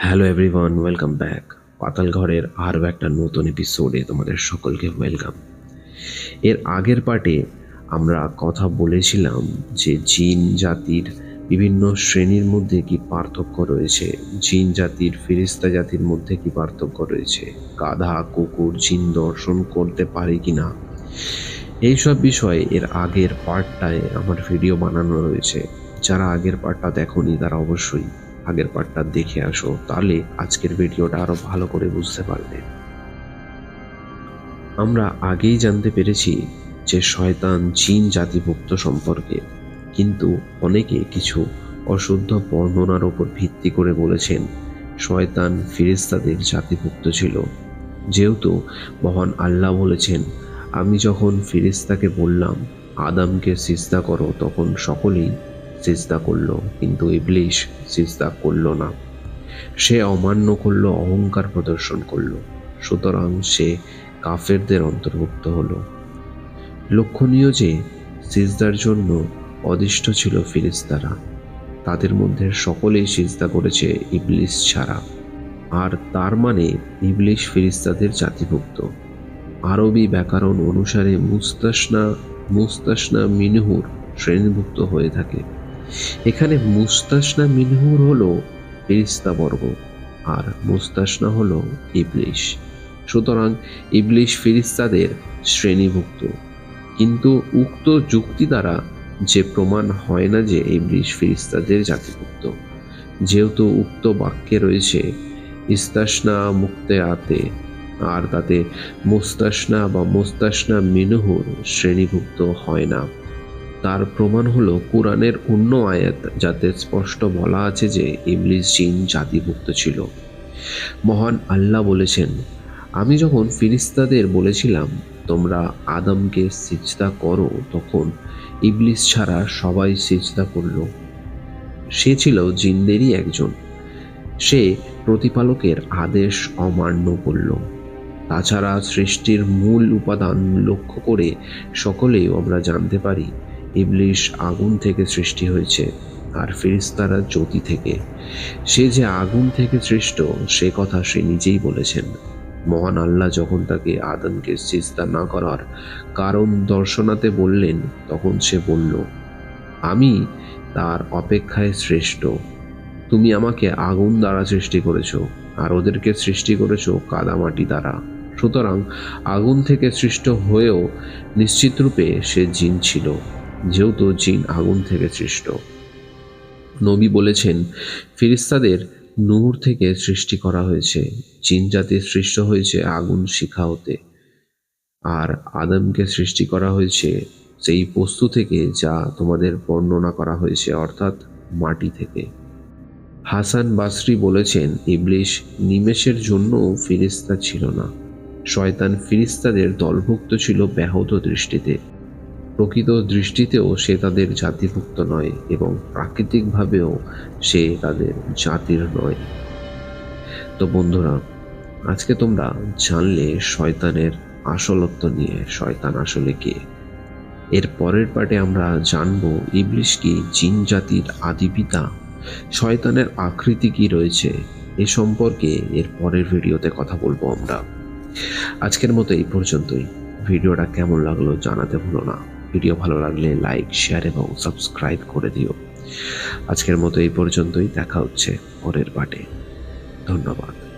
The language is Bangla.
হ্যালো এভরিওয়ান ওয়েলকাম ব্যাক পাতাল ঘরের আরও একটা নতুন এপিসোডে তোমাদের সকলকে ওয়েলকাম এর আগের পার্টে আমরা কথা বলেছিলাম যে জিন জাতির বিভিন্ন শ্রেণির মধ্যে কি পার্থক্য রয়েছে। জিন জাতির, ফিরিস্তা জাতির মধ্যে কি পার্থক্য রয়েছে? গাধা, কুকুর, জিন দর্শন করতে পারে কি না এইসব বিষয়ে এর আগের পার্টটায় আমার ভিডিও বানানো রয়েছে। যারা আগের পার্টটা দেখোনি তারা অবশ্যই আগের পার্টটা দেখে আসো, তাহলে আজকের ভিডিওটা আরও ভালো করে বুঝতে পারবে। আমরা আগেই জানতে পেরেছি যে শয়তান জিন জাতিভুক্ত সম্পর্কে, কিন্তু অনেকে কিছু অশুদ্ধ বর্ণনার ওপর ভিত্তি করে বলেছেন, শয়তান ফিরিস্তাদের জাতিভুক্ত ছিল। যেহেতু মহান আল্লাহ বলেছেন, আমি যখন ফিরিস্তাকে বললাম, আদামকে সিজদা করো, তখন সকলেই সিজদা করল, কিন্তু ইবলিশ সিজদা করল না। সে অমান্য করল, অহংকার প্রদর্শন করল। সুতরাং সে কাফেরদের অন্তর্ভুক্ত হলো। লক্ষণীয় যে, সিজদার জন্য অদিষ্ট ছিল ফিরিস্তারা তাদের মধ্যে সকলেই সিজদা করেছে ইবলিশ ছাড়া। আর তার মানে ইবলিশ ফিরিস্তাদের জাতিভুক্ত। আরবি ব্যাকরণ অনুসারে মুস্তাসনা মুস্তাসনা মিনহুর শ্রেণীভুক্ত হয়ে থাকে। এখানে মুস্তাসনা মিনহুর হলো ফেরিস্তা বর্গ, আর মুস্তাসনা হলো ইবলিশ। সুতরাং ইবলিশ ফিরিস্তাদের শ্রেণীভুক্ত। কিন্তু উক্ত যুক্তি দ্বারা যে প্রমাণ হয় না যে ইবলিশ ফিরিস্তাদের জাতিভুক্ত, যেহেতু উক্ত বাক্যে রয়েছে ইস্তাসনা মুক্তে আতে, আর তাতে মুস্তাসনা বা মুস্তাসনা মিনহুর শ্রেণীভুক্ত হয় না। তার প্রমাণ হলো কোরআনের অন্য আয়াত, যাতে স্পষ্ট বলা আছে যে ইবলিস জিন জাতিভুক্ত ছিল। মহান আল্লাহ বলেছেন, আমি যখন ফিরিস্তাদের বলেছিলাম, তোমরা আদমকে সিজদা করো তখন ইবলিস ছাড়া সবাই সিজদা করল। সে ছিল জিনদেরই একজন। সে প্রতিপালকের আদেশ অমান্য করল। তাছাড়া সৃষ্টির মূল উপাদান লক্ষ্য করে সকলেই আমরা জানতে পারি ইবলিশ আগুন থেকে সৃষ্টি হয়েছে আর ফিরিস্তারা জ্যোতি থেকে। সে যে আগুন থেকে সৃষ্ট, সে কথা সে নিজেই বলেছেন। মহান আল্লাহ যখন তাকে আদমকে সিজদা না করার কারণ দর্শনাতে বললেন, তখন সে বলল, আমি তার অপেক্ষায় শ্রেষ্ঠ। তুমি আমাকে আগুন দ্বারা সৃষ্টি করেছ আর ওদেরকে সৃষ্টি করেছ কাদামাটি দ্বারা। সুতরাং আগুন থেকে সৃষ্ট হয়েও নিশ্চিতরূপে সে জিন ছিল। যেহেতু জিন আগুন থেকে সৃষ্ট। নবী বলেছেন, ফিরিস্তাদের নূর থেকে সৃষ্টি করা হয়েছে, জিন জাতির সৃষ্ট হয়েছে আগুন শিখা হতে আর আদমকে সৃষ্টি করা হয়েছে সেই বস্তু থেকে যা তোমাদের বর্ণনা করা হয়েছে, অর্থাৎ মাটি থেকে। হাসান বাসরি বলেছেন, ইবলিশ নিমেষের জন্য ফিরিস্তা ছিল না। শয়তান ফিরিস্তাদের দলভুক্ত ছিল ব্যাহত দৃষ্টিতে। প্রকৃত দৃষ্টিতেও সে তাদের জাতিভুক্ত নয় এবং প্রাকৃতিকভাবেও সে তাদের জাতির নয়। তো বন্ধুরা, আজকে তোমরা জানলে শয়তানের আসলত্ব নিয়ে, শয়তান আসলে কে? এর পরের পার্টে আমরা জানব ইবলিশ কি জিন জাতির আদিপিতা শয়তানের আকৃতি কি রয়েছে, এ সম্পর্কে এর পরের ভিডিওতে কথা বলব আমরা। আজকের মতো এই পর্যন্তই। ভিডিওটা কেমন লাগল জানাতে ভুলো না। ভিডিও ভালো লাগলে লাইক, শেয়ার এবং সাবস্ক্রাইব করে দিও। আজকের মতো এই পর্যন্তই, দেখা হচ্ছে পরের পাটে ধন্যবাদ।